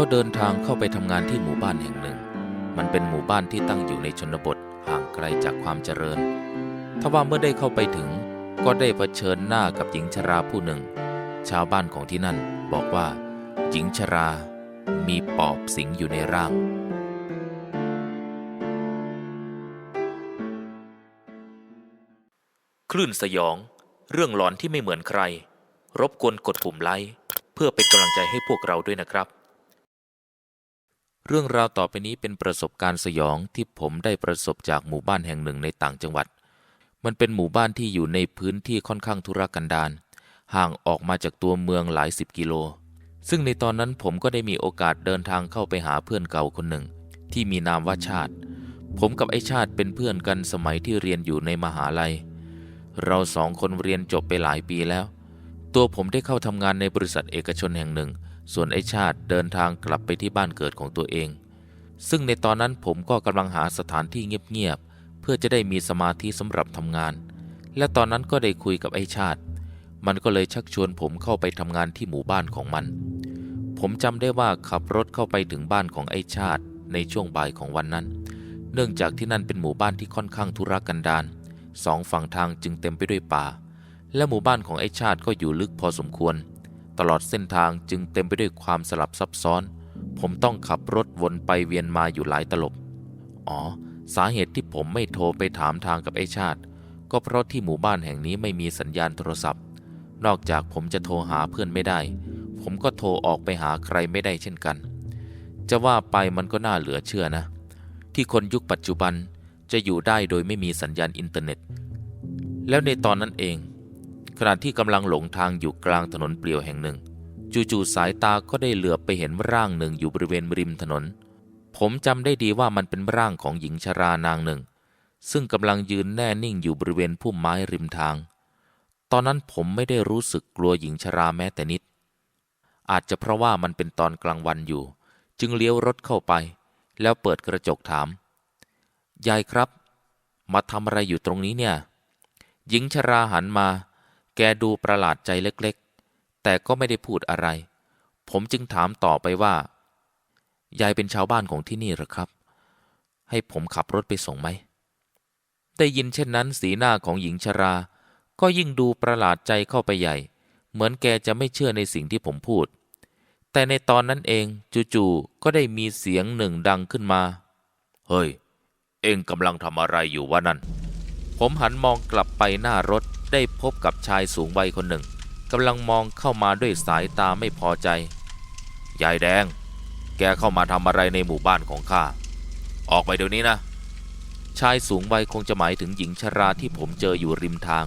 เขาเดินทางเข้าไปทำงานที่หมู่บ้านแห่งหนึ่ง มันเป็นหมู่บ้านที่ตั้งอยู่ในชนบทห่างไกลจากความเจริญ ทว่าเมื่อได้เข้าไปถึง ก็ได้เผชิญหน้ากับหญิงชราผู้หนึ่ง ชาวบ้านของที่นั่นบอกว่า หญิงชรามีปอบสิงอยู่ในร่าง คลื่นสยอง เรื่องหลอนที่ไม่เหมือนใคร รบกวนกดปุ่มไลค์เพื่อเป็นกำลังใจให้พวกเราด้วยนะครับ เรื่องราวต่อไปนี้เป็นประสบการณ์สยองที่ผมได้ประสบจากหมู่บ้านแห่งหนึ่งในต่างจังหวัด มันเป็นหมู่บ้านที่อยู่ในพื้นที่ค่อนข้างทุรกันดาร ห่างออกมาจากตัวเมืองหลายสิบกิโล ซึ่งในตอนนั้นผมก็ได้มีโอกาสเดินทางเข้าไปหาเพื่อนเก่าคนหนึ่ง ที่มีนามว่าชาติ ผมกับไอชาติเป็นเพื่อนกันสมัยที่เรียนอยู่ในมหาลัย เราสองคนเรียนจบไปหลายปีแล้ว ตัวผมได้เข้าทำงานในบริษัทเอกชนแห่งหนึ่ง ส่วนไอชาติเดินทางกลับไปที่บ้านเกิดของตัวเอง ซึ่งในตอนนั้นผมก็กำลังหาสถานที่เงียบๆ เพื่อจะได้มีสมาธิสำหรับทำงาน และตอนนั้นก็ได้คุยกับไอชาติ มันก็เลยชักชวนผมเข้าไปทำงานที่หมู่บ้านของมัน ผมจำได้ว่าขับรถเข้าไปถึงบ้านของไอชาติในช่วงบ่ายของวันนั้น เนื่องจากที่นั่นเป็นหมู่บ้านที่ค่อนข้างทุรกันดารสองฝั่งทางจึงเต็มไปด้วยป่า และหมู่บ้านของไอชาติก็อยู่ลึกพอสมควร ตลอดเส้นทางจึงเต็มไปด้วยความสลับซับซ้อน ผมต้องขับรถวนไปเวียนมาอยู่หลายตลบ อ๋อ สาเหตุที่ผมไม่โทรไปถามทางกับไอ้ชาติ ก็เพราะที่หมู่บ้านแห่งนี้ไม่มีสัญญาณโทรศัพท์ นอกจากผมจะโทรหาเพื่อนไม่ได้ ผมก็โทรออกไปหาใครไม่ได้เช่นกัน จะว่าไปมันก็น่าเหลือเชื่อนะ ที่คนยุคปัจจุบันจะอยู่ได้โดยไม่มีสัญญาณอินเทอร์เน็ต แล้วในตอนนั้นเอง ขณะที่กำลังหลงทางอยู่กลางถนนเปลี่ยวแห่งหนึ่ง จู่ๆสายตาก็ได้เหลือบไปเห็นร่างหนึ่งอยู่บริเวณริมถนน ผมจำได้ดีว่ามันเป็นร่างของหญิงชรานางหนึ่ง ซึ่งกำลังยืนแน่นิ่งอยู่บริเวณพุ่มไม้ริมทาง ตอนนั้นผมไม่ได้รู้สึกกลัวหญิงชราแม้แต่นิด อาจจะเพราะว่ามันเป็นตอนกลางวันอยู่ จึงเลี้ยวรถเข้าไป แล้วเปิดกระจกถาม ยายครับ มาทำอะไรอยู่ตรงนี้เนี่ย หญิงชราหันมา แกดูประหลาดใจเล็กๆ แต่ก็ไม่ได้พูดอะไร ผมจึงถามต่อไปว่า ยายเป็นชาวบ้านของที่นี่หรือครับ ให้ผมขับรถไปส่งไหม ได้ยินเช่นนั้นสีหน้าของหญิงชรา ก็ยิ่งดูประหลาดใจเข้าไปใหญ่ เหมือนแกจะไม่เชื่อในสิ่งที่ผมพูด แต่ในตอนนั้นเองจู่ๆก็ได้มีเสียงหนึ่งดังขึ้นมา เฮ้ย เอ็งกำลังทำอะไรอยู่วะนั่น ผมหันมองกลับไปหน้ารถ ได้พบกับชายสูงวัยคนหนึ่งกำลังมองเข้ามาด้วยสายตาไม่พอใจ ยายแดง แกเข้ามาทำอะไรในหมู่บ้านของข้า ออกไปเดี๋ยวนี้นะ ชายสูงวัยคงจะหมายถึงหญิงชราที่ผมเจออยู่ริมทาง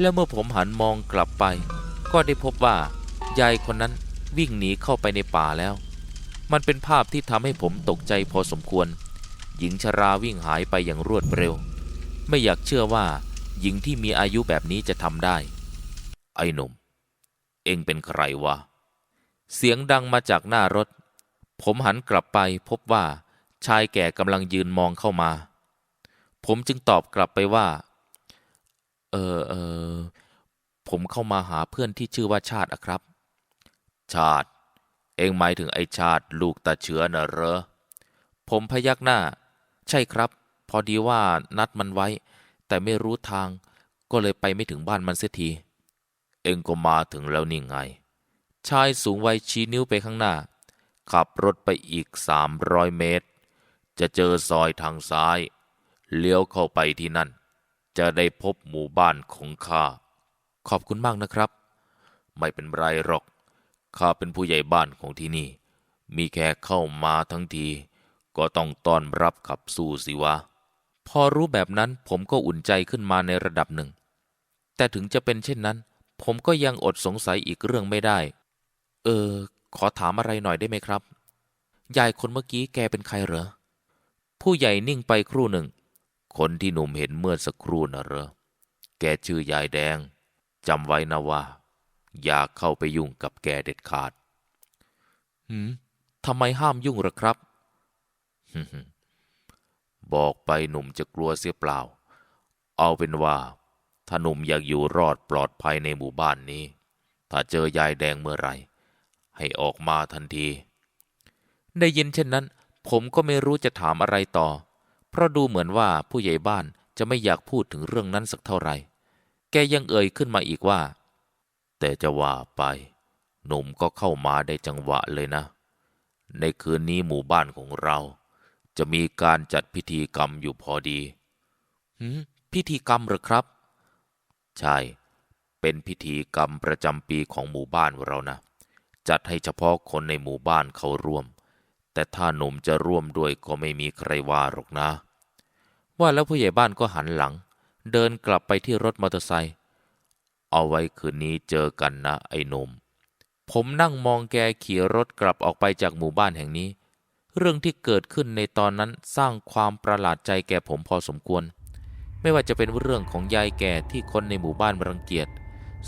และเมื่อผมหันมองกลับไป ก็ได้พบว่า ยายคนนั้นวิ่งหนีเข้าไปในป่าแล้ว มันเป็นภาพที่ทำให้ผมตกใจพอสมควร หญิงชราวิ่งหายไปอย่างรวดเร็ว ไม่อยากเชื่อว่า หญิงที่มีอายุแบบนี้จะทำได้ ไอ้หนุ่ม เองเป็นใครวะ เสียงดังมาจากหน้ารถ ผมหันกลับไปพบว่า ชายแก่กำลังยืนมองเข้ามา ผมจึงตอบกลับไปว่า เออเออผมเข้ามาหาเพื่อนที่ชื่อว่าชาติอะครับ ชาติ เองหมายถึงไอ้ชาติลูกตาเชื้อน่ะเหรอ ผมพยักหน้า ใช่ครับ พอดีว่านัดมันไว้ แต่ไม่รู้ทาง ก็เลยไปไม่ถึงบ้านมันเสียที เองก็มาถึงแล้วนี่ไง ชายสูงวัยชี้นิ้วไปข้างหน้า ขับรถไปอีกสามร้อยเมตร จะเจอซอยทางซ้าย เลี้ยวเข้าไปที่นั่น จะได้พบหมู่บ้านของข้า ขอบคุณมากนะครับ ไม่เป็นไรหรอก ข้าเป็นผู้ใหญ่บ้านของที่นี่ มีแค่เข้ามาทั้งที ก็ต้องต้อนรับขับสู้สิวะ พอรู้แบบนั้นผมก็อุ่นใจขึ้นมาในระดับหนึ่ง แต่ถึงจะเป็นเช่นนั้น ผมก็ยังอดสงสัยอีกเรื่องไม่ได้ เออ ขอถามอะไรหน่อยได้ไหมครับ ยายคนเมื่อกี้แกเป็นใครเหรอ ผู้ใหญ่นิ่งไปครู่หนึ่ง คนที่หนุ่มเห็นเมื่อสักครู่น่ะเหรอ แกชื่อยายแดงจำไว้นะว่า อย่าเข้าไปยุ่งกับแกเด็ดขาด หืมทำไมห้ามยุ่งหรอครับ บอกไปหนุ่มจะกลัวเสียเปล่า เอาเป็นว่า ถ้าหนุ่มอยากอยู่รอดปลอดภัยในหมู่บ้านนี้ ถ้าเจอยายแดงเมื่อไหร่ ให้ออกมาทันที ได้ยินเช่นนั้น ผมก็ไม่รู้จะถามอะไรต่อ เพราะดูเหมือนว่าผู้ใหญ่บ้านจะไม่อยากพูดถึงเรื่องนั้นสักเท่าไหร่ แกยังเอ่ยขึ้นมาอีกว่า แต่จะว่าไป หนุ่มก็เข้ามาได้จังหวะเลยนะ ในคืนนี้หมู่บ้านของเรา จะมีการจัดพิธีกรรมอยู่พอดีหืมพิธีกรรมหรือครับ ใช่ เป็นพิธีกรรมประจำปีของหมู่บ้านเรานะ จัดให้เฉพาะคนในหมู่บ้านเขาร่วม แต่ถ้าหนุ่มจะร่วมด้วยก็ไม่มีใครว่าหรอกนะ ว่าแล้วผู้ใหญ่บ้านก็หันหลัง เดินกลับไปที่รถมอเตอร์ไซค์ เอาไว้คืนนี้เจอกันนะไอ้หนุ่ม ผมนั่งมองแกขี่รถกลับออกไปจากหมู่บ้านแห่งนี้ เรื่องที่เกิดขึ้นในตอนนั้นสร้างความประหลาดใจแก่ผมพอสมควร ไม่ว่าจะเป็นเรื่องของยายแก่ที่คนในหมู่บ้านรังเกียจ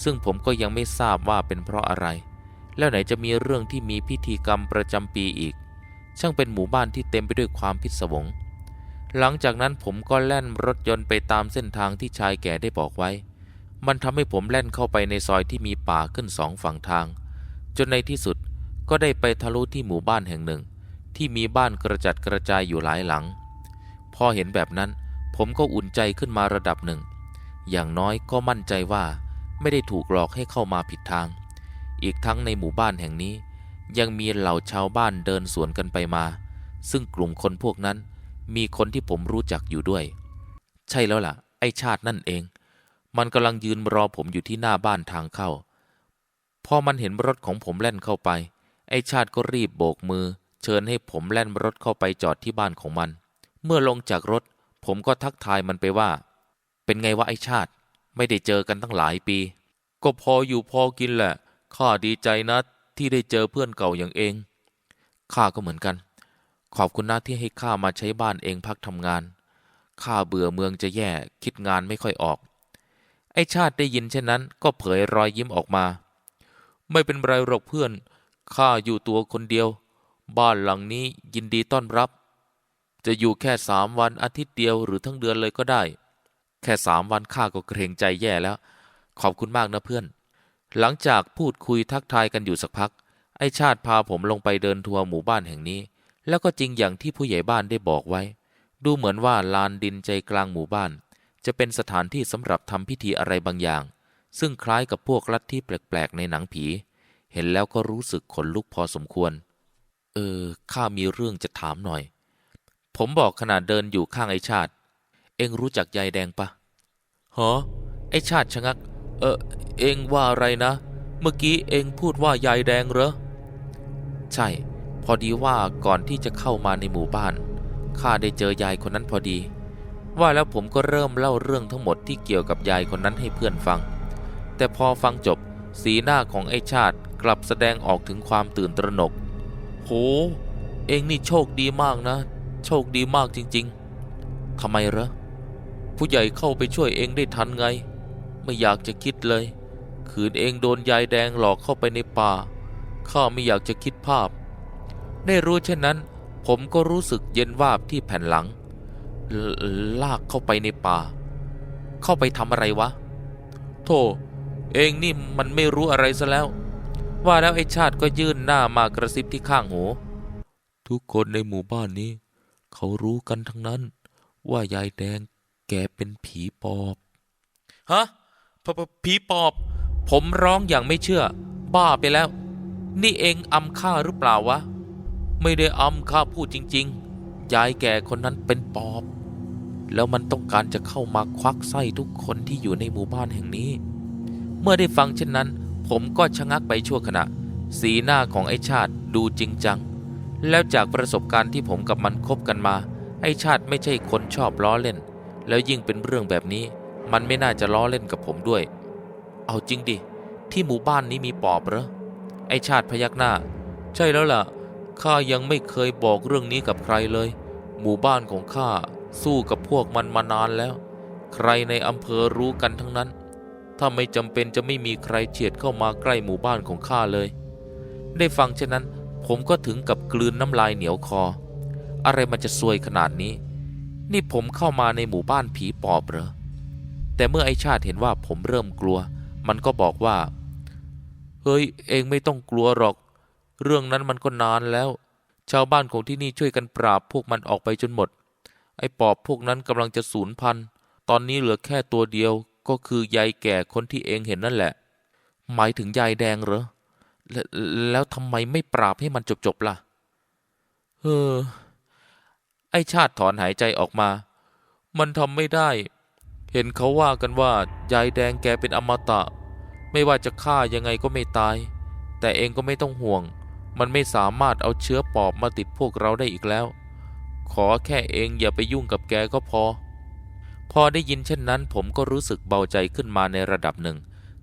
ซึ่งผมก็ยังไม่ทราบว่าเป็นเพราะอะไร แล้วไหนจะมีเรื่องที่มีพิธีกรรมประจำปีอีก ช่างเป็นหมู่บ้านที่เต็มไปด้วยความพิศวง หลังจากนั้นผมก็แล่นรถยนต์ไปตามเส้นทางที่ชายแก่ได้บอกไว้ มันทำให้ผมแล่นเข้าไปในซอยที่มีป่าขึ้นสองฝั่งทาง จนในที่สุดก็ได้ไปทะลุที่หมู่บ้านแห่งหนึ่ง ที่มีบ้านกระจัดกระจายอยู่หลายหลัง พอเห็นแบบนั้น ผมก็อุ่นใจขึ้นมาระดับหนึ่ง อย่างน้อยก็มั่นใจว่าไม่ได้ถูกหลอกให้เข้ามาผิดทาง อีกทั้งในหมู่บ้านแห่งนี้ ยังมีเหล่าชาวบ้านเดินสวนกันไปมา ซึ่งกลุ่มคนพวกนั้น มีคนที่ผมรู้จักอยู่ด้วย ใช่แล้วล่ะ ไอชาตินั่นเอง มันกำลังยืนรอผมอยู่ที่หน้าบ้านทางเข้า พอมันเห็นรถของผมแล่นเข้าไป ไอชาติก็รีบโบกมือ เชิญให้ผมแล่นรถเข้าไปจอดที่บ้านของมัน เมื่อลงจากรถ ผมก็ทักทายมันไปว่า เป็นไงวะไอชาติ ไม่ได้เจอกันตั้งหลายปี ก็พออยู่พอกินแหละข้าดีใจนะที่ได้เจอเพื่อนเก่าอย่างเองข้าก็เหมือนกัน ขอบคุณนะที่ให้ข้ามาใช้บ้านเองพักทำงานข้าเบื่อเมืองจะแย่คิดงานไม่ค่อยออก ไอชาติได้ยินเช่นนั้น ก็เผยรอยยิ้มออกมา ไม่เป็นไรหรอกเพื่อนข้าอยู่ตัวคนเดียว บ้านหลังนี้ยินดีต้อนรับ จะอยู่แค่สามวันอาทิตย์เดียวหรือทั้งเดือนเลยก็ได้ แค่สามวันข้าก็เกรงใจแย่แล้ว ขอบคุณมากนะเพื่อน หลังจากพูดคุยทักทายกันอยู่สักพัก ไอชาติพาผมลงไปเดินทัวร์หมู่บ้านแห่งนี้ แล้วก็จริงอย่างที่ผู้ใหญ่บ้านได้บอกไว้ ดูเหมือนว่าลานดินใจกลางหมู่บ้าน จะเป็นสถานที่สำหรับทำพิธีอะไรบางอย่าง ซึ่งคล้ายกับพวกลัทธิแปลกๆในหนังผี เห็นแล้วก็รู้สึกขนลุกพอสมควร เออข้ามีเรื่องจะถามหน่อย ผมบอกขณะเดินอยู่ข้างไอชาติ เอ็งรู้จักยายแดงปะฮะไอชาติชะงัก เออเอ็งว่าอะไรนะ เมื่อกี้เอ็งพูดว่ายายแดงเหรอ ใช่ พอดีว่าก่อนที่จะเข้ามาในหมู่บ้านข้าได้เจอยายคนนั้นพอดี ว่าแล้วผมก็เริ่มเล่าเรื่องทั้งหมดที่เกี่ยวกับยายคนนั้นให้เพื่อนฟัง แต่พอฟังจบสีหน้าของไอ้ชาติกลับแสดงออกถึงความตื่นตระหนก โห เองนี่โชคดีมากนะ โชคดีมากจริง ๆทำไมเหรอผู้ใหญ่เข้าไปช่วยเองได้ทันไง ไม่อยากจะคิดเลย ขืนเองโดนยายแดงหลอกเข้าไปในป่า ข้าไม่อยากจะคิดภาพ ได้รู้เช่นนั้น ผมก็รู้สึกเย็นวาบที่แผ่นหลังลลากเข้าไปในป่า เข้าไปทำอะไรวะ โธ่เองนี่มันไม่รู้อะไรซะแล้ว ว่าแล้วไอ้ชาติก็ยื่นหน้ามากระซิบที่ข้างหู ทุกคนในหมู่บ้านนี้ เขารู้กันทั้งนั้น ว่ายายแดงแกเป็นผีปอบฮะพพผีปอบ ผมร้องอย่างไม่เชื่อ บ้าไปแล้ว นี่เองอำข้าหรือเปล่าวะ ไม่ได้อำข้าพูดจริง ๆ ยายแก่คนนั้นเป็นปอบ แล้วมันต้องการจะเข้ามาควักไส้ทุกคนที่อยู่ในหมู่บ้านแห่งนี้ เมื่อได้ฟังเช่นนั้น ผมก็ชะงักไปชั่วขณะ สีหน้าของไอ้ชาติดูจริงจัง แล้วจากประสบการณ์ที่ผมกับมันคบกันมา ไอ้ชาติไม่ใช่คนชอบล้อเล่น แล้วยิ่งเป็นเรื่องแบบนี้ มันไม่น่าจะล้อเล่นกับผมด้วย เอาจริงดิ ที่หมู่บ้านนี้มีปอบเหรอ ไอ้ชาติพยักหน้า ใช่แล้วล่ะ ข้ายังไม่เคยบอกเรื่องนี้กับใครเลย หมู่บ้านของข้าสู้กับพวกมันมานานแล้ว ใครในอำเภอรู้กันทั้งนั้น ถ้าไม่จำเป็นจะไม่มีใครเฉียดเข้ามาใกล้หมู่บ้านของข้าเลย ได้ฟังเช่นนั้น ผมก็ถึงกับกลืนน้ำลายเหนียวคอ อะไรมันจะซวยขนาดนี้ นี่ผมเข้ามาในหมู่บ้านผีปอบเหรอแต่เมื่อไอชาติเห็นว่าผมเริ่มกลัว มันก็บอกว่า เฮ้ย เองไม่ต้องกลัวหรอก เรื่องนั้นมันก็นานแล้ว ชาวบ้านของที่นี่ช่วยกันปราบพวกมันออกไปจนหมด ไอ้ปอบพวกนั้นกำลังจะสูญพันธุ์ ตอนนี้เหลือแค่ตัวเดียว ก็คือยายแก่คนที่เองเห็นนั่นแหละ หมายถึงยายแดงเหรอ แลแล้วทำไมไม่ปราบให้มันจบๆล่ะ เออ ไอชาติถอนหายใจออกมา มันทำไม่ได้ เห็นเขาว่ากันว่ายายแดงแกเป็นอมตะ ไม่ว่าจะฆ่ายังไงก็ไม่ตาย แต่เองก็ไม่ต้องห่วง มันไม่สามารถเอาเชื้อปอบมาติดพวกเราได้อีกแล้ว ขอแค่เองอย่าไปยุ่งกับแกก็พอ พอได้ยินเช่นนั้น ผมก็รู้สึกเบาใจขึ้นมาในระดับหนึ่ง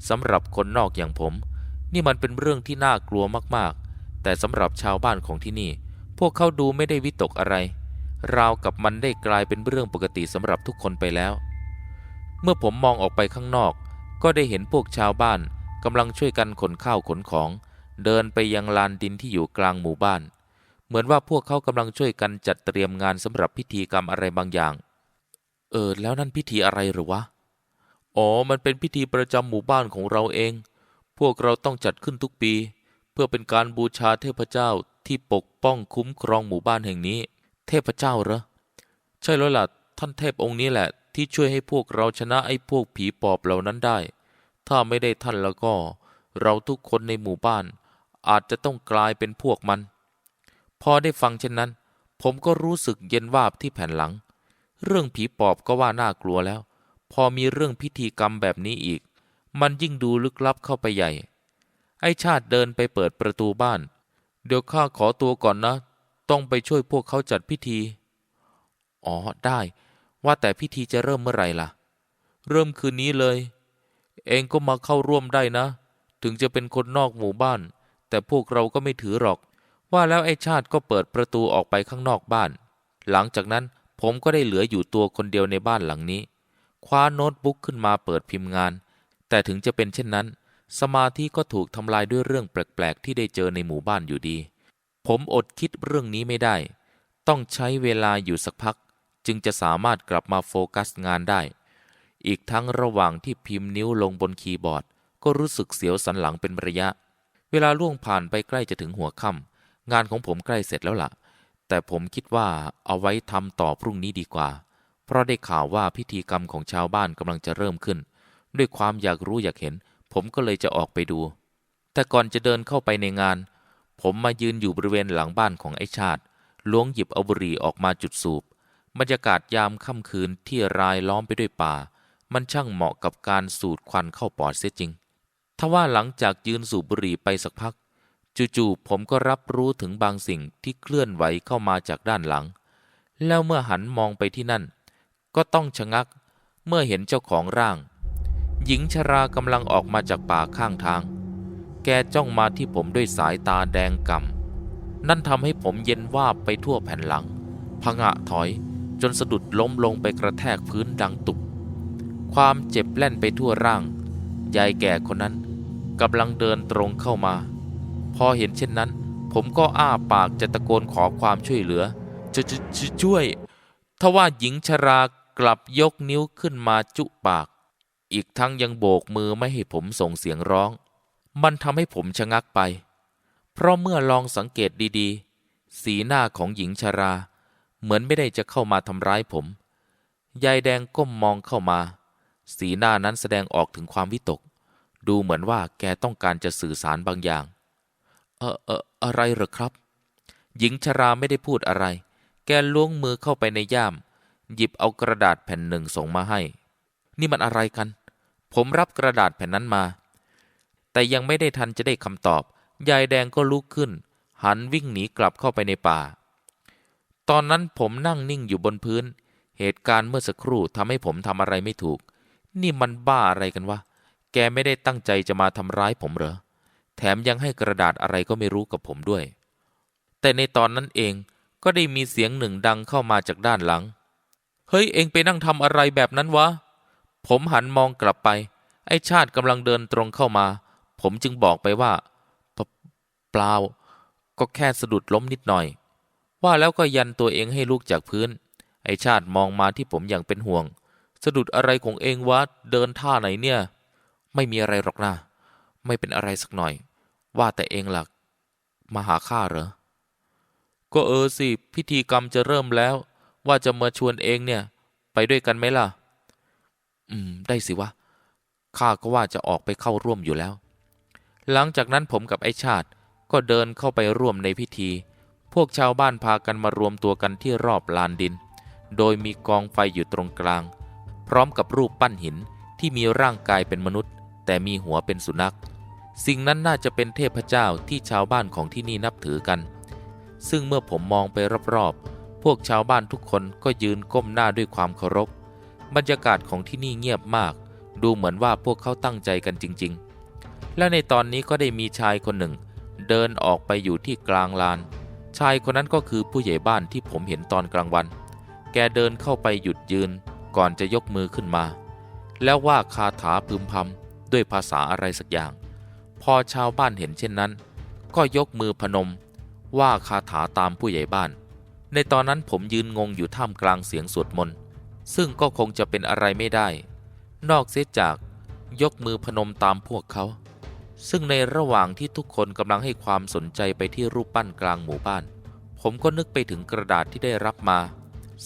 สำหรับคนนอกอย่างผม นี่มันเป็นเรื่องที่น่ากลัวมากๆ แต่สำหรับชาวบ้านของที่นี่ พวกเขาดูไม่ได้วิตกอะไร ราวกับมันได้กลายเป็นเรื่องปกติสำหรับทุกคนไปแล้ว เมื่อผมมองออกไปข้างนอก ก็ได้เห็นพวกชาวบ้านกำลังช่วยกันขนข้าวขนของ เดินไปยังลานดินที่อยู่กลางหมู่บ้าน เหมือนว่าพวกเขากำลังช่วยกันจัดเตรียมงานสำหรับพิธีกรรมอะไรบางอย่าง เออ แล้วนั่นพิธีอะไรหรือวะ อ๋อ มันเป็นพิธีประจำหมู่บ้านของเราเอง พวกเราต้องจัดขึ้นทุกปี เพื่อเป็นการบูชาเทพเจ้าที่ปกป้องคุ้มครองหมู่บ้านแห่งนี้ เทพเจ้าเหรอ ใช่แล้วล่ะ ท่านเทพองค์นี้แหละ ที่ช่วยให้พวกเราชนะไอ้พวกผีปอบเหล่านั้นได้ ถ้าไม่ได้ท่านแล้วก็ เราทุกคนในหมู่บ้าน อาจจะต้องกลายเป็นพวกมัน พอได้ฟังเช่นนั้น ผมก็รู้สึกเย็นวาบที่แผ่นหลัง เรื่องผีปอบก็ว่าน่ากลัวแล้ว พอมีเรื่องพิธีกรรมแบบนี้อีก มันยิ่งดูลึกลับเข้าไปใหญ่ ไอ้ชาติเดินไปเปิดประตูบ้าน เดี๋ยวข้าขอตัวก่อนนะ ต้องไปช่วยพวกเขาจัดพิธี อ๋อได้ ว่าแต่พิธีจะเริ่มเมื่อไหร่ล่ะ เริ่มคืนนี้เลย เองก็มาเข้าร่วมได้นะ ถึงจะเป็นคนนอกหมู่บ้าน แต่พวกเราก็ไม่ถือหรอก ว่าแล้วไอ้ชาติก็เปิดประตูออกไปข้างนอกบ้าน หลังจากนั้น ผมก็ได้เหลืออยู่ตัวคนเดียวในบ้านหลังนี้ คว้าโน้ตบุ๊กขึ้นมาเปิดพิมพ์งาน แต่ถึงจะเป็นเช่นนั้น สมาธิก็ถูกทำลายด้วยเรื่องแปลกๆ ที่ได้เจอในหมู่บ้านอยู่ดี ผมอดคิดเรื่องนี้ไม่ได้ ต้องใช้เวลาอยู่สักพัก จึงจะสามารถกลับมาโฟกัสงานได้ อีกทั้งระหว่างที่พิมพ์นิ้วลงบนคีย์บอร์ด ก็รู้สึกเสียวสันหลังเป็นระยะ เวลาล่วงผ่านไปใกล้จะถึงหัวค่ำงานของผมใกล้เสร็จแล้วล่ะ แต่ผมคิดว่าเอาไว้ทำต่อพรุ่งนี้ดีกว่า เพราะได้ข่าวว่าพิธีกรรมของชาวบ้านกำลังจะเริ่มขึ้น ด้วยความอยากรู้อยากเห็น ผมก็เลยจะออกไปดู แต่ก่อนจะเดินเข้าไปในงาน ผมมายืนอยู่บริเวณหลังบ้านของไอ้ชาติล้วงหยิบเอาบุหรี่ออกมาจุดสูบบรรยากาศยามค่ำคืนที่รายล้อมไปด้วยป่า มันช่างเหมาะกับการสูดควันเข้าปอดเสียจริงทว่าหลังจากยืนสูบบุหรี่ไปสักพัก จู่ๆผมก็รับรู้ถึงบางสิ่งที่เคลื่อนไหวเข้ามาจากด้านหลัง แล้วเมื่อหันมองไปที่นั่น ก็ต้องชะงักเมื่อเห็นเจ้าของร่าง หญิงชรากำลังออกมาจากป่าข้างทาง แกจ้องมาที่ผมด้วยสายตาแดงก่ำนั่นทำให้ผมเย็นวาบไปทั่วแผ่นหลังพงะถอยจนสะดุดล้มลงไปกระแทกพื้นดังตุบความเจ็บแล่นไปทั่วร่าง ยายแก่คนนั้นกำลังเดินตรงเข้ามา พอเห็นเช่นนั้น ผมก็อ้าปากจะตะโกนขอความช่วยเหลือจะช่วยทว่าหญิงชรากลับยกนิ้วขึ้นมาจุปาก อีกทั้งยังโบกมือไม่ให้ผมส่งเสียงร้อง มันทำให้ผมชะงักไป เพราะเมื่อลองสังเกตดีๆ สีหน้าของหญิงชรา เหมือนไม่ได้จะเข้ามาทำร้ายผม ยายแดงก้มมองเข้ามา สีหน้านั้นแสดงออกถึงความวิตก ดูเหมือนว่าแกต้องการจะสื่อสารบางอย่าง เออเอออะไรเหรอครับ หญิงชราไม่ได้พูดอะไร แกล้วงมือเข้าไปในย่าม หยิบเอากระดาษแผ่นหนึ่งส่งมาให้ นี่มันอะไรกัน ผมรับกระดาษแผ่นนั้นมา แต่ยังไม่ได้ทันจะได้คำตอบ ยายแดงก็ลุกขึ้น หันวิ่งหนีกลับเข้าไปในป่า ตอนนั้นผมนั่งนิ่งอยู่บนพื้น เหตุการณ์เมื่อสักครู่ทำให้ผมทำอะไรไม่ถูก นี่มันบ้าอะไรกันวะ แกไม่ได้ตั้งใจจะมาทำร้ายผมเหรอ แถมยังให้กระดาษอะไรก็ไม่รู้กับผมด้วย แต่ในตอนนั้นเองก็ได้มีเสียงหนึ่งดังเข้ามาจากด้านหลัง เฮ้ยเองไปนั่งทำอะไรแบบนั้นวะ ผมหันมองกลับไป ไอ้ชาติกำลังเดินตรงเข้ามา ผมจึงบอกไปว่า เปปล่า ก็แค่สะดุดล้มนิดหน่อย ว่าแล้วก็ยันตัวเองให้ลุกจากพื้น ไอ้ชาติมองมาที่ผมอย่างเป็นห่วง สะดุดอะไรของเองวะ เดินท่าไหนเนี่ย ไม่มีอะไรหรอกนะ ไม่เป็นอะไรสักหน่อย ว่าแต่เองหลักมาหาข้าเหรอ ก็เออสิ พิธีกรรมจะเริ่มแล้ว ว่าจะมาชวนเองเนี่ย ไปด้วยกันไหมล่ะ อืม ได้สิวะ ข้าก็ว่าจะออกไปเข้าร่วมอยู่แล้ว หลังจากนั้นผมกับไอชาติก็เดินเข้าไปร่วมในพิธี พวกชาวบ้านพากันมารวมตัวกันที่รอบลานดิน โดยมีกองไฟอยู่ตรงกลาง พร้อมกับรูปปั้นหินที่มีร่างกายเป็นมนุษย์ แต่มีหัวเป็นสุนัข สิ่งนั้นน่าจะเป็นเทพเจ้าที่ชาวบ้านของที่นี่นับถือกัน ซึ่งเมื่อผมมองไปรอบๆ พวกชาวบ้านทุกคนก็ยืนก้มหน้าด้วยความเคารพ บรรยากาศของที่นี่เงียบมาก ดูเหมือนว่าพวกเขาตั้งใจกันจริง ๆ และในตอนนี้ก็ได้มีชายคนหนึ่ง เดินออกไปอยู่ที่กลางลาน ชายคนนั้นก็คือผู้ใหญ่บ้านที่ผมเห็นตอนกลางวัน แกเดินเข้าไปหยุดยืนก่อนจะยกมือขึ้นมา แล้วว่าคาถาพึมพำด้วยภาษาอะไรสักอย่าง พอชาวบ้านเห็นเช่นนั้น ก็ยกมือพนม ว่าคาถาตามผู้ใหญ่บ้าน ในตอนนั้นผมยืนงงอยู่ท่ามกลางเสียงสวดมนต์ซึ่งก็คงจะเป็นอะไรไม่ได้ นอกเสียจากยกมือพนมตามพวกเขา ซึ่งในระหว่างที่ทุกคนกำลังให้ความสนใจไปที่รูปปั้นกลางหมู่บ้าน ผมก็นึกไปถึงกระดาษที่ได้รับมา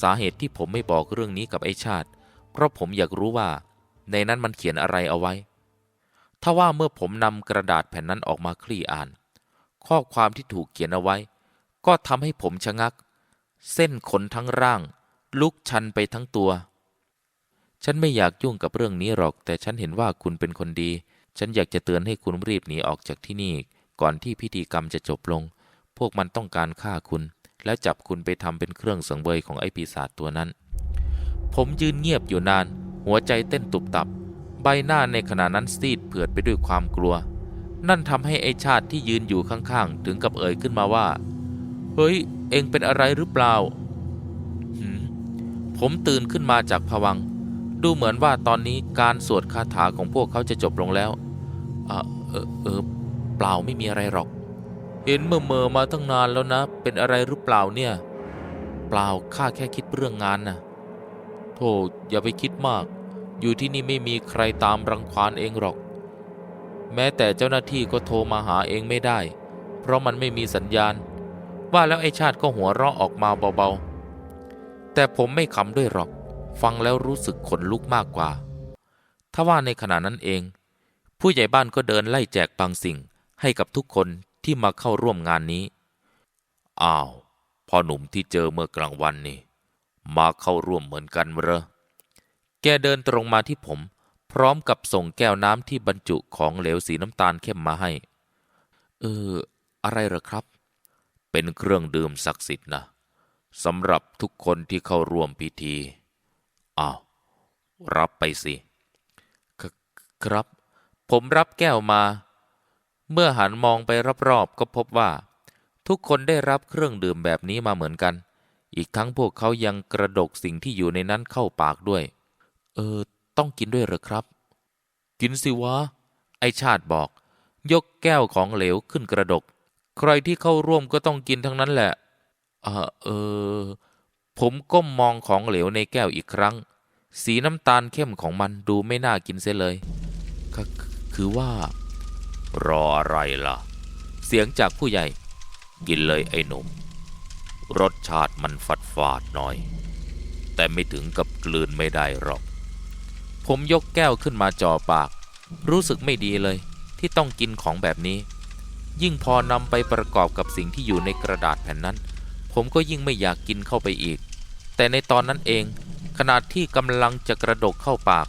สาเหตุที่ผมไม่บอกเรื่องนี้กับไอ้ชาติ เพราะผมอยากรู้ว่า ในนั้นมันเขียนอะไรเอาไว้ ถ้าว่าเมื่อผมนำกระดาษแผ่นนั้นออกมาคลี่อ่าน ข้อความที่ถูกเขียนเอาไว้ ก็ทำให้ผมชะงัก เส้นขนทั้งร่าง ลุกชันไปทั้งตัว ฉันไม่อยากยุ่งกับเรื่องนี้หรอก แต่ฉันเห็นว่าคุณเป็นคนดี ฉันอยากจะเตือนให้คุณรีบหนีออกจากที่นี่ ก่อนที่พิธีกรรมจะจบลง พวกมันต้องการฆ่าคุณ แล้วจับคุณไปทำเป็นเครื่องสังเวยของไอ้ปีศาจตัวนั้น ผมยืนเงียบอยู่นาน หัวใจเต้นตุบตับ ใบหน้าในขณะนั้นซีดเผือดไปด้วยความกลัว นั่นทำให้ไอชาติที่ยืนอยู่ข้างๆ ถึงกับเอ่ยขึ้นมาว่า เฮ้ย เองเป็นอะไรหรือเปล่า ผมตื่นขึ้นมาจากผวัง ดูเหมือนว่าตอนนี้การสวดคาถาของพวกเขาจะจบลงแล้วเออเออเปล่าไม่มีอะไรหรอก เห็นเมื่อเมอมาตั้งนานแล้วนะ เป็นอะไรหรือเปล่าเนี่ย เปล่าข้าแค่คิดเรื่องงานนะโธ่อย่าไปคิดมาก อยู่ที่นี่ไม่มีใครตามรังควานเองหรอก แม้แต่เจ้าหน้าที่ก็โทรมาหาเองไม่ได้ เพราะมันไม่มีสัญญาณ ว่าแล้วไอ้ชาติก็หัวเราะออกมาเบาๆ แต่ผมไม่ขำด้วยหรอก ฟังแล้วรู้สึกขนลุกมากกว่า ถ้าว่าในขณะนั้นเอง ผู้ใหญ่บ้านก็เดินไล่แจกบางสิ่งให้กับทุกคนที่มาเข้าร่วมงานนี้ อ้าว พ่อหนุ่มที่เจอเมื่อกลางวันนี่ มาเข้าร่วมเหมือนกันเหรอ แกเดินตรงมาที่ผม พร้อมกับส่งแก้วน้ำที่บรรจุของเหลวสีน้ำตาลเข้มมาให้ เออ อะไรเหรอครับ เป็นเครื่องดื่มศักดิ์สิทธิ์นะสำหรับทุกคนที่เข้าร่วมพิธีอ้าวรับไปสิคครับ ผมรับแก้วมา เมื่อหันมองไปรอบๆก็พบว่า ทุกคนได้รับเครื่องดื่มแบบนี้มาเหมือนกัน อีกทั้งพวกเขายังกระดกสิ่งที่อยู่ในนั้นเข้าปากด้วย เออ ต้องกินด้วยหรือครับ กินสิวะ ไอชาติบอก ยกแก้วของเหลวขึ้นกระดก ใครที่เข้าร่วมก็ต้องกินทั้งนั้นแหละเออเออ ผมก้มมองของเหลวในแก้วอีกครั้ง สีน้ำตาลเข้มของมันดูไม่น่ากินเสียเลยคคือว่า รออะไรล่ะ เสียงจากผู้ใหญ่ กินเลยไอ้หนุ่มรสชาติมันฝาดฝาดหน่อย แต่ไม่ถึงกับกลืนไม่ได้หรอก ผมยกแก้วขึ้นมาจ่อปาก รู้สึกไม่ดีเลย ที่ต้องกินของแบบนี้ ยิ่งพอนำไปประกอบกับสิ่งที่อยู่ในกระดาษแผ่นนั้น ผมก็ยิ่งไม่อยากกินเข้าไปอีก แต่ในตอนนั้นเองขณะที่กำลังจะกระดกเข้าปาก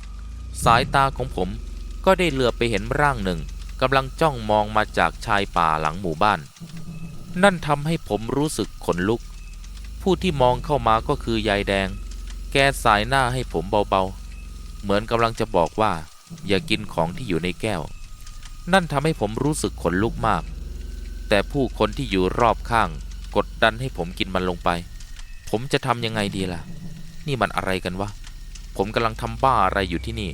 สายตาของผมก็ได้เหลือไปเห็นร่างหนึ่งกำลังจ้องมองมาจากชายป่าหลังหมู่บ้าน นั่นทำให้ผมรู้สึกขนลุก ผู้ที่มองเข้ามาก็คือยายแดง แกสายหน้าให้ผมเบาๆ เหมือนกำลังจะบอกว่า อย่ากินของที่อยู่ในแก้ว นั่นทำให้ผมรู้สึกขนลุกมาก แต่ผู้คนที่อยู่รอบข้าง กดดันให้ผมกินมันลงไป ผมจะทำยังไงดีล่ะ นี่มันอะไรกันวะ ผมกำลังทำบ้าอะไรอยู่ที่นี่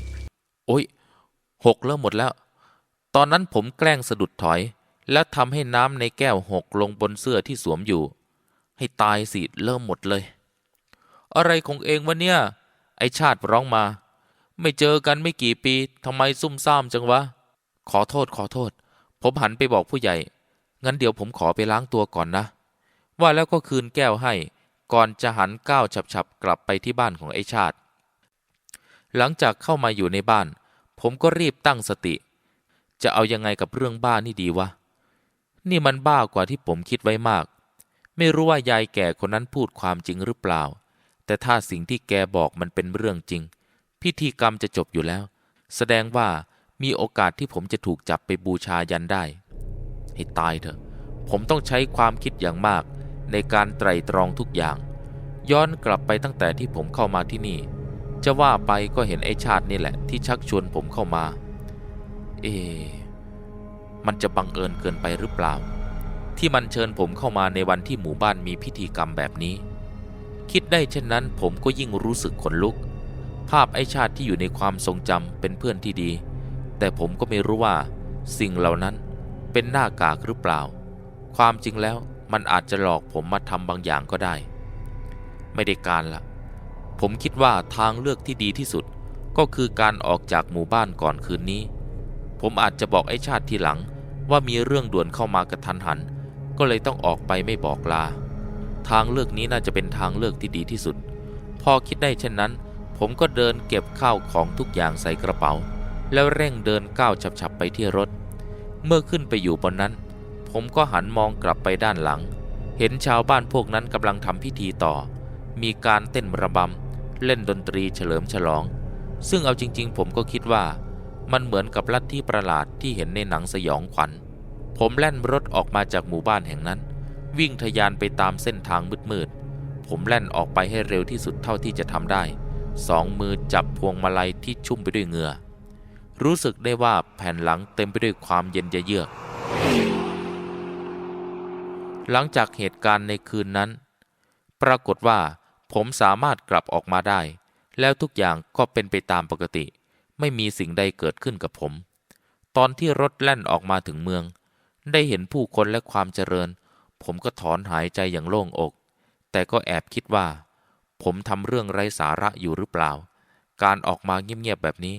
โอ๊ยหกเริ่มหมดแล้ว ตอนนั้นผมแกล้งสะดุดถอย แล้วทำให้น้ำในแก้วหกลงบนเสื้อที่สวมอยู่ ให้ตายสิเริ่มหมดเลย อะไรของเองวะเนี่ย ไอชาติร้องมา ไม่เจอกันไม่กี่ปีทำไมซุ่มซ่ามจังวะ ขอโทษขอโทษ ผมหันไปบอกผู้ใหญ่ งั้นเดี๋ยวผมขอไปล้างตัวก่อนนะ ว่าแล้วก็คืนแก้วให้ ก่อนจะหันก้าวฉับๆ กลับไปที่บ้านของไอ้ชาติ หลังจากเข้ามาอยู่ในบ้าน ผมก็รีบตั้งสติ จะเอายังไงกับเรื่องบ้านี่ดีวะ นี่มันบ้ากว่าที่ผมคิดไว้มาก ไม่รู้ว่ายายแก่คนนั้นพูดความจริงหรือเปล่า แต่ถ้าสิ่งที่แกบอกมันเป็นเรื่องจริง พิธีกรรมจะจบอยู่แล้ว แสดงว่ามีโอกาสที่ผมจะถูกจับไปบูชายันได้ ให้ตายเถอะ ผมต้องใช้ความคิดอย่างมาก ในการไตรตรองทุกอย่าง ย้อนกลับไปตั้งแต่ที่ผมเข้ามาที่นี่ จะว่าไปก็เห็นไอ้ชาตินี่แหละ ที่ชักชวนผมเข้ามา เอะมันจะบังเอิญเกินไปหรือเปล่า ที่มันเชิญผมเข้ามาในวันที่หมู่บ้านมีพิธีกรรมแบบนี้ คิดได้เช่นนั้นผมก็ยิ่งรู้สึกขนลุก ภาพไอ้ชาติที่อยู่ในความทรงจำเป็นเพื่อนที่ดี แต่ผมก็ไม่รู้ว่า สิ่งเหล่านั้นเป็นหน้ากากหรือเปล่า ความจริงแล้วมันอาจจะหลอกผมมาทำบางอย่างก็ได้ ไม่ได้การละ ผมคิดว่าทางเลือกที่ดีที่สุดก็คือการออกจากหมู่บ้านก่อนคืนนี้ ผมอาจจะบอกไอ้ชาติทีหลังว่ามีเรื่องด่วนเข้ามากระทันหัน ก็เลยต้องออกไปไม่บอกลา ทางเลือกนี้น่าจะเป็นทางเลือกที่ดีที่สุด พอคิดได้เช่นนั้น ผมก็เดินเก็บข้าวของทุกอย่างใส่กระเป๋า แล้วเร่งเดินก้าวฉับๆไปที่รถ เมื่อขึ้นไปอยู่บนนั้น ผมก็หันมองกลับไปด้านหลัง เห็นชาวบ้านพวกนั้นกำลังทำพิธีต่อ มีการเต้นระบำเล่นดนตรีเฉลิมฉลอง ซึ่งเอาจริง ๆ ผมก็คิดว่า มันเหมือนกับลัทธิประหลาดที่เห็นในหนังสยองขวัญ ผมแล่นรถออกมาจากหมู่บ้านแห่งนั้น วิ่งทะยานไปตามเส้นทางมืดๆผมแล่นออกไปให้เร็วที่สุดเท่าที่จะทำได้ สองมือจับพวงมาลัยที่ชุ่มไปด้วยเหงื่อ รู้สึกได้ว่าแผ่นหลังเต็มไปด้วยความเย็นเยือก หลังจากเหตุการณ์ในคืนนั้น ปรากฏว่าผมสามารถกลับออกมาได้ แล้วทุกอย่างก็เป็นไปตามปกติ ไม่มีสิ่งใดเกิดขึ้นกับผม ตอนที่รถแล่นออกมาถึงเมือง ได้เห็นผู้คนและความเจริญ ผมก็ถอนหายใจอย่างโล่งอก แต่ก็แอบคิดว่า ผมทำเรื่องไร้สาระอยู่หรือเปล่า การออกมาเงียบๆแบบนี้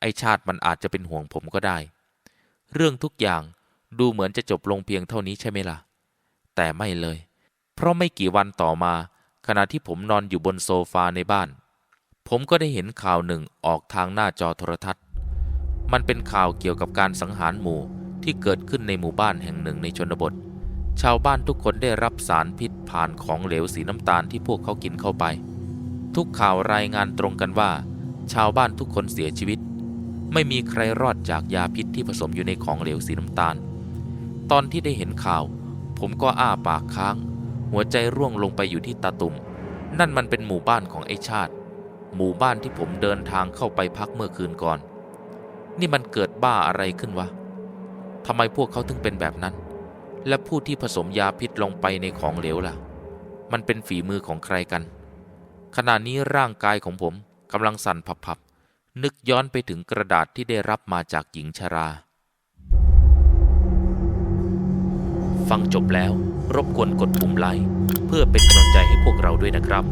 ไอชาติมันอาจจะเป็นห่วงผมก็ได้ เรื่องทุกอย่างดูเหมือนจะจบลงเพียงเท่านี้ใช่ไหมล่ะ แต่ไม่เลย เพราะไม่กี่วันต่อมา ขณะที่ผมนอนอยู่บนโซฟาในบ้าน ผมก็ได้เห็นข่าวหนึ่งออกทางหน้าจอโทรทัศน์ มันเป็นข่าวเกี่ยวกับการสังหารหมู่ที่เกิดขึ้นในหมู่บ้านแห่งหนึ่งในชนบท ชาวบ้านทุกคนได้รับสารพิษผ่านของเหลวสีน้ำตาลที่พวกเขากินเข้าไป ทุกข่าวรายงานตรงกันว่า ชาวบ้านทุกคนเสียชีวิต ไม่มีใครรอดจากยาพิษที่ผสมอยู่ในของเหลวสีน้ำตาล ตอนที่ได้เห็นข่าว ผมก็อ้าปากค้าง หัวใจร่วงลงไปอยู่ที่ตาตุ่ม นั่นมันเป็นหมู่บ้านของไอ้ชาติ หมู่บ้านที่ผมเดินทางเข้าไปพักเมื่อคืนก่อน นี่มันเกิดบ้าอะไรขึ้นวะทำไมพวกเขาถึงเป็นแบบนั้น และผู้ที่ผสมยาพิษลงไปในของเหลวล่ะ มันเป็นฝีมือของใครกัน ขณะนี้ร่างกายของผมกำลังสั่นผับๆ นึกย้อนไปถึงกระดาษที่ได้รับมาจากหญิงชรา ฟังจบแล้วรบกวนกดปุ่มไลค์เพื่อเป็นกำลังใจให้พวกเราด้วยนะครับ